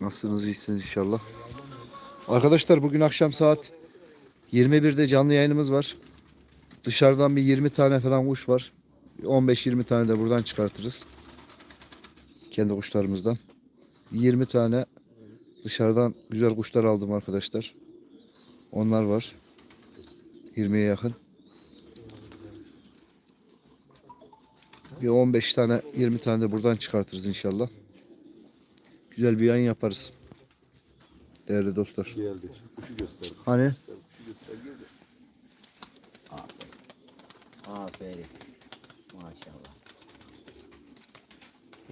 Nasılsınız iyisiniz inşallah. Arkadaşlar bugün akşam saat 21'de canlı yayınımız var. Dışarıdan bir 20 tane falan kuş var. 15-20 tane de buradan çıkartırız. Kendi kuşlarımızdan. 20 tane dışarıdan güzel kuşlar aldım arkadaşlar. Onlar var. 20'ye yakın. Bir 15 tane 20 tane de buradan çıkartırız inşallah. Güzel bir yayın yaparız. Değerli dostlar. Geldi. Kuşu göster. Hani Kuşu göster geldi. Aferin. Maşallah.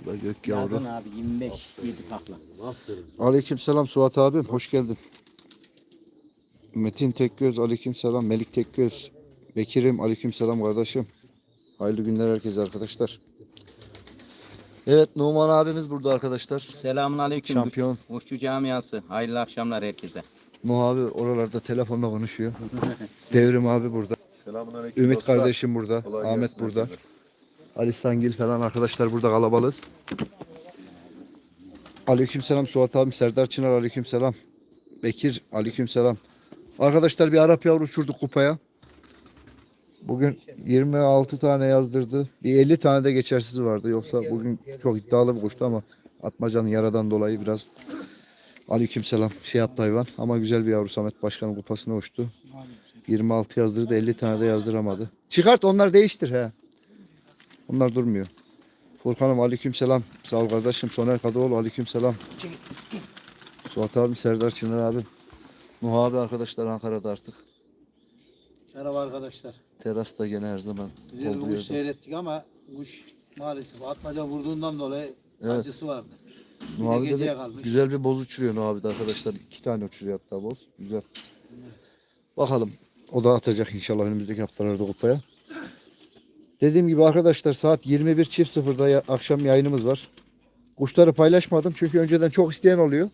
bu da gök Yazın yavru. abi 25 7 takla. Aferin. Aleyküm selam Suat abim. Hoş geldin. Metin Tekgöz aleyküm selam. Melik Tekgöz. Bekir'im aleyküm selam kardeşim. Hayırlı günler herkese arkadaşlar. Evet Numan abimiz burada arkadaşlar. Selamun aleyküm. Şampiyon. Kuşçu camiası. Hayırlı akşamlar herkese. Nuh abi oralarda telefonla konuşuyor. Devrim abi burada. Selamun aleyküm Ümit dostlar. kardeşim burada. Kolay Ahmet burada. herkese. Ali Sangil falan arkadaşlar burada kalabalığız. Aleykümselam Suat abim, Serdar Çınar aleykümselam. Bekir aleykümselam. Arkadaşlar bir Arap yavru uçurduk kupaya. Bugün 26 tane yazdırdı. Bir 50 tane de geçersiz vardı. Yoksa bugün çok iddialı bir kuştu ama Atmaca'nın yaradan dolayı biraz aleykümselam şey yaptı hayvan. Ama güzel bir yavru Samet Başkan'ın kupasına uçtu. 26 yazdırdı 50 tane de yazdıramadı. Çıkart onlar değiştir he. Onlar durmuyor. Furkan'ım aleykümselam. Sağ ol kardeşim. Soner Kadıoğlu aleykümselam. Suat abim, Serdar Çınar abim. Nuh abi arkadaşlar Ankara'da artık. Merhaba arkadaşlar. Terasta gene her zaman Güzel bir kuş seyrettik ama kuş maalesef atmaca vurduğundan dolayı Evet. acısı vardı. Bir de geceye kalmış. güzel bir boz uçuruyor Nuh abi de arkadaşlar. İki tane uçuruyor hatta boz. Güzel. Bakalım. O da atacak inşallah önümüzdeki haftalarda kupaya. Dediğim gibi arkadaşlar saat 21 çift sıfırda ya- akşam yayınımız var. Kuşları paylaşmadım çünkü önceden çok isteyen oluyor.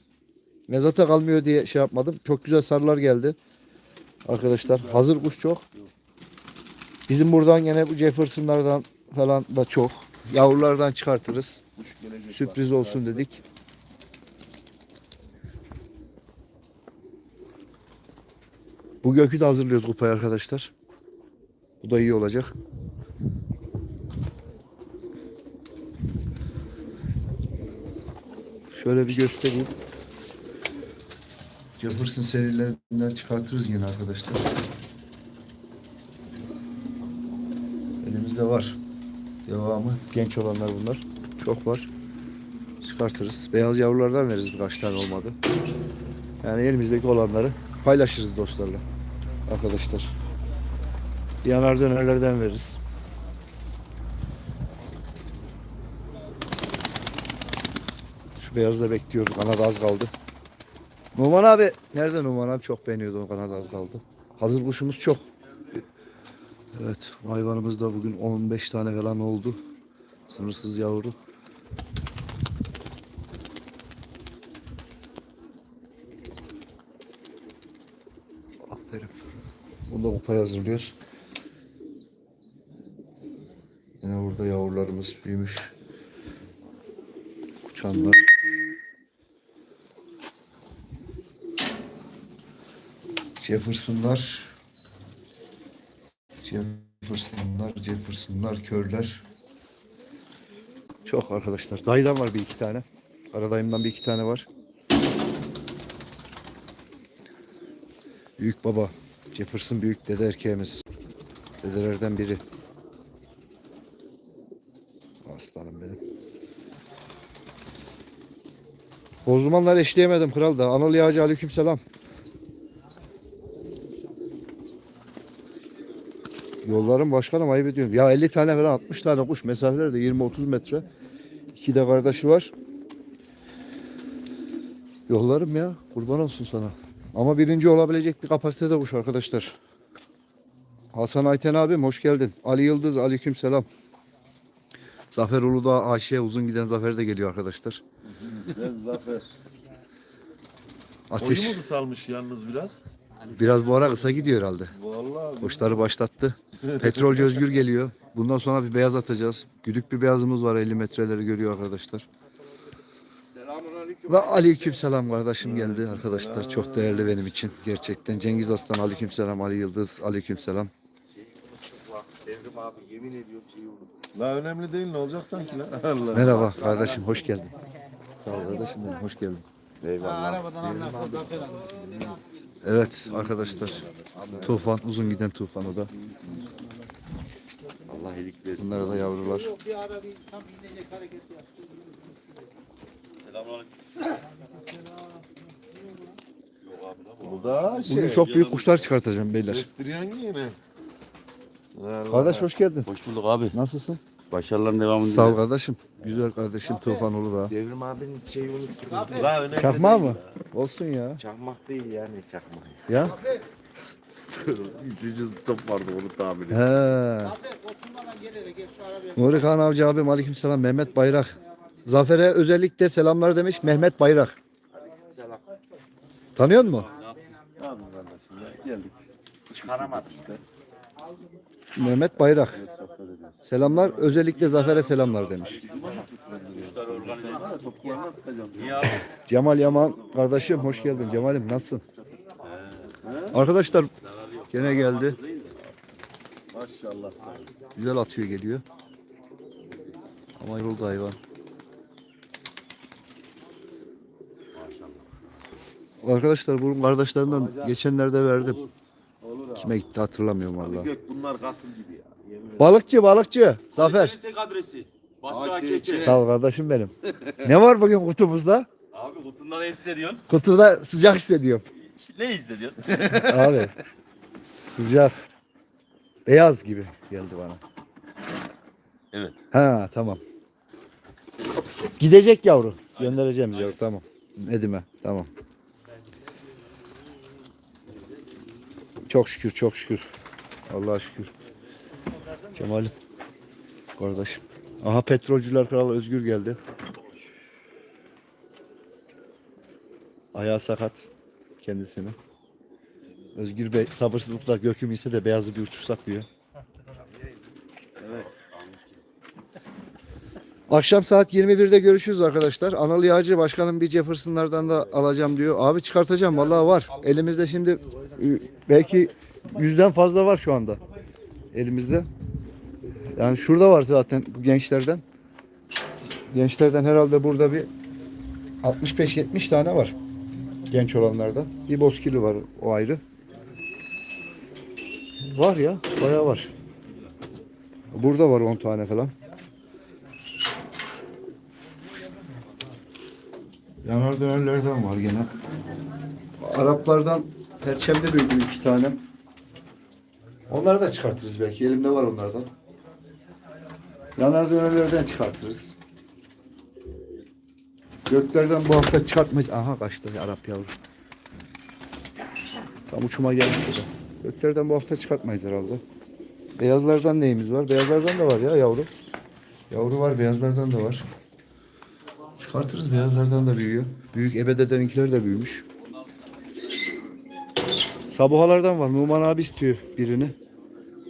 Mezata kalmıyor diye şey yapmadım. Çok güzel sarılar geldi. Arkadaşlar hazır kuş çok. Bizim buradan gene bu Jefferson'lardan falan da çok. Yavrulardan çıkartırız. Sürpriz bak. olsun dedik. Bu gökü de hazırlıyoruz kupaya arkadaşlar. Bu da iyi olacak. Şöyle bir göstereyim. Jefferson serilerinden çıkartırız yine arkadaşlar. Elimizde var. Devamı genç olanlar bunlar. Çok var. Çıkartırız. Beyaz yavrulardan veririz birkaç tane olmadı. Yani elimizdeki olanları paylaşırız dostlarla. Arkadaşlar. Yanar dönerlerden veririz. Şu beyazı da bekliyoruz. Kanada az kaldı. Numan abi. Nerede Numan abi? Çok beğeniyordu o kanada az kaldı. Hazır kuşumuz çok. Evet. Hayvanımız da bugün 15 tane falan oldu. Sınırsız yavru. Aferin. Bunu da kupaya hazırlıyoruz. Yine burada yavrularımız büyümüş. Uçanlar. Jefferson'lar. Jefferson'lar, Jefferson'lar, körler. Çok arkadaşlar. Dayıdan var bir iki tane. Aradayımdan bir iki tane var. Büyük baba. Jefferson büyük dede erkeğimiz. Dedelerden biri. Aslanım benim. Bozdumanlar eşleyemedim kral da. Anıl Yağcı aleyküm selam. Yolların başkanım ayıp ediyorum. Ya 50 tane falan 60 tane kuş mesafeleri de 20-30 metre. İki de kardeşi var. Yollarım ya. Kurban olsun sana. Ama birinci olabilecek bir kapasitede kuş arkadaşlar. Hasan Ayten abim hoş geldin. Ali Yıldız aleyküm selam. Zafer Uludağ AŞ uzun giden Zafer de geliyor arkadaşlar. Ben Zafer. Ateş Boyu mu kısalmış yalnız biraz? biraz bu ara kısa gidiyor herhalde. Vallahi. Kuşları başlattı. Petrolcü Özgür geliyor. Bundan sonra bir beyaz atacağız. Güdük bir beyazımız var 50 metreleri görüyor arkadaşlar. Ve aleyküm selam kardeşim geldi arkadaşlar. Çok değerli benim için gerçekten. Cengiz Aslan aleyküm selam. Ali Yıldız aleyküm selam. Devrim abi yemin ediyorum şeyi unuttum. La önemli değil ne olacak sanki la. Allah. Merhaba kardeşim hoş geldin. Sağ ol kardeşim benim, hoş geldin. Alır. Evet arkadaşlar. Tufan uzun giden Tufan o da. Allah iyilik versin. Bunlar da yavrular. Bir ara bir tam inecek hareket yaptı. Bu da şey. Bugün çok büyük kuşlar çıkartacağım beyler. Elektriğin yine. Kardeş hoş geldin. Hoş bulduk abi. Nasılsın? Başarıların devamını Sağ ol kardeşim. Güzel kardeşim Tufan Ulu da. Devrim abinin şeyi unuttum. Çakma mı? Olsun ya. Çakmak değil yani çakmak. Ya. Üçüncü stop vardı onu tahmin et. He. Nuri Kaan Avcı abim aleyküm selam. Mehmet Bayrak. Zafer'e özellikle selamlar demiş Mehmet Bayrak. Tanıyor kardeşim ya geldik. İşte. Mehmet Bayrak. Selamlar özellikle Zafer'e selamlar demiş. Cemal Yaman kardeşim hoş geldin. Cemal'im nasılsın? Arkadaşlar gene geldi. Maşallah. Güzel atıyor geliyor. Ama yoruldu hayvan. Arkadaşlar bunun kardeşlerinden geçenlerde verdim. Kime gitti hatırlamıyorum valla. Gök bunlar katıl gibi ya. Yemin ederim. Balıkçı balıkçı Zafer. Tek adresi. Basra Keçe. Sağ ol kardeşim benim. Ne var bugün kutumuzda? Abi kutundan ne hissediyorsun? Kutuda sıcak hissediyorum. Ne hissediyorsun? Abi sıcak. Beyaz gibi geldi bana. Evet. Ha tamam. Gidecek yavru. Göndereceğim yavru tamam. Nedim'e tamam. Çok şükür çok şükür. Allah'a şükür. Cemal'im. Kardeşim. Aha petrolcüler kralı Özgür geldi. Ayağı sakat kendisini. Özgür Bey sabırsızlıkla göküm ise de beyazı bir uçursak diyor. Akşam saat 21'de görüşürüz arkadaşlar. Anıl Yağcı başkanım bir Jefferson'lardan da alacağım diyor. Abi çıkartacağım vallahi var. Elimizde şimdi e, belki yüzden fazla var şu anda. Elimizde. Yani şurada var zaten bu gençlerden. Gençlerden herhalde burada bir 65-70 tane var. Genç olanlardan. Bir bozkirli var o ayrı. Var ya bayağı var. Burada var 10 tane falan. Yanar dönerlerden var gene. Araplardan perçemde büyüdü iki tane. Onları da çıkartırız belki. Elimde var onlardan. Yanar dönerlerden çıkartırız. Göklerden bu hafta çıkartmayız. Aha kaçtı Arap yavru. Tam uçuma gelmiş Göklerden bu hafta çıkartmayız herhalde. Beyazlardan neyimiz var? Beyazlardan da var ya yavru. Yavru var, beyazlardan da var. Çıkartırız beyazlardan da büyüyor. Büyük ebededeninkiler de büyümüş. Sabuhalardan var. Numan abi istiyor birini.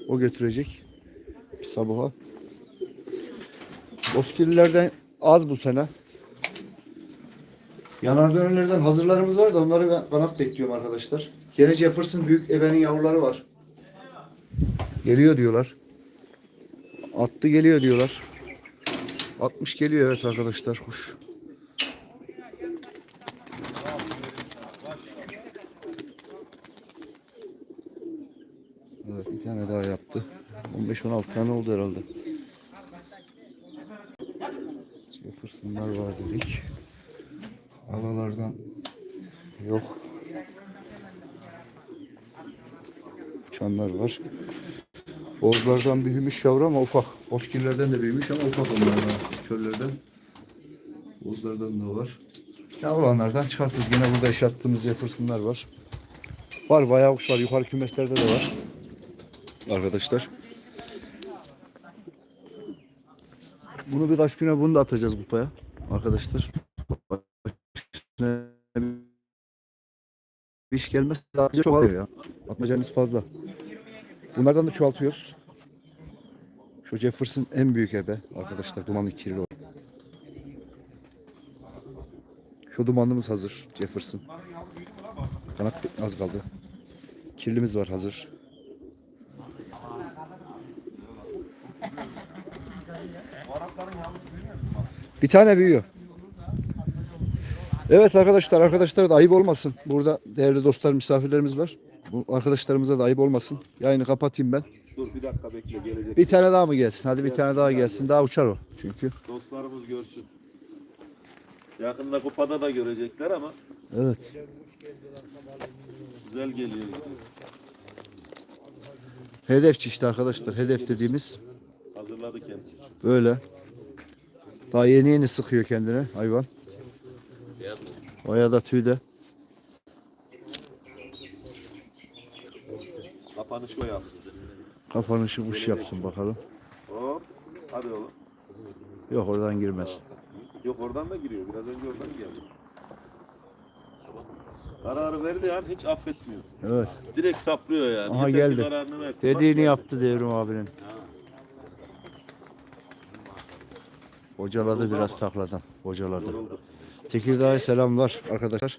O götürecek. Sabuha. Bozkirlilerden az bu sene. Yanar dönerlerden hazırlarımız var da onları kanat bekliyorum arkadaşlar. Gene Jefferson büyük ebenin yavruları var. Geliyor diyorlar. Attı geliyor diyorlar. 60 geliyor evet arkadaşlar kuş. Evet bir tane daha yaptı. 15-16 tane oldu herhalde. Jefferson'lar var dedik. Alalardan yok. Uçanlar var. Bozlardan büyümüş yavru ama ufak. Bozkirlerden de büyümüş ama ufak onlardan. Körlerden. Bozlardan da var. Yavrulanlardan çıkartırız. Yine burada yaşattığımız Jefferson'lar var. Var bayağı kuş var. Yukarı kümeslerde de var. Arkadaşlar. Bunu birkaç güne bunu da atacağız kupaya. Arkadaşlar. Bir iş gelmez. Sadece çok alıyor ya. Atmacamız fazla. Bunlardan da çoğaltıyoruz. Şu Jefferson en büyük ebe arkadaşlar. Dumanlı kirli o. Şu dumanımız hazır. Jefferson. Kanat az kaldı. Kirlimiz var hazır. Bir tane büyüyor. Evet arkadaşlar, arkadaşlara da ayıp olmasın. Burada değerli dostlar, misafirlerimiz var. Bu arkadaşlarımıza da ayıp olmasın. Yayını kapatayım ben. Dur bir dakika bekle gelecek. Bir tane daha mı gelsin? Hadi bir tane daha gelsin. Daha uçar o çünkü. Dostlarımız görsün. Yakında kupada da görecekler ama Evet. güzel geliyor. Hedefçi işte arkadaşlar. Hedef dediğimiz Hazırladı kendisi. böyle. Daha yeni yeni sıkıyor kendine hayvan. Oya da tüyde. Kapanış o yapsın. Kapanışı uç yapsın bakalım. Hop. Hadi oğlum. Yok oradan girmez. Yok oradan da giriyor. Biraz önce oradan geldi. Kararı verdi yani hiç affetmiyor. Evet. Direkt saplıyor yani. Aha, Yeter ki geldi. kararını versin. Dediğini Bak, yaptı Devrim abinin. Bocaladı biraz takladan. Bocaladı. Yoruldu. Tekirdağ'a selamlar arkadaşlar.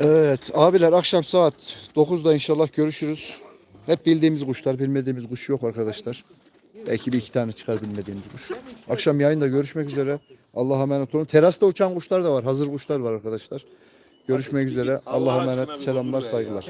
Evet abiler akşam saat 9'da inşallah görüşürüz. Hep bildiğimiz kuşlar, bilmediğimiz kuş yok arkadaşlar. Belki bir iki tane çıkar bilmediğimiz kuş. Akşam yayında görüşmek üzere. Allah'a emanet olun. Terasta uçan kuşlar da var. Hazır kuşlar var arkadaşlar. Görüşmek üzere. Allah Allah'a emanet. Selamlar, saygılar.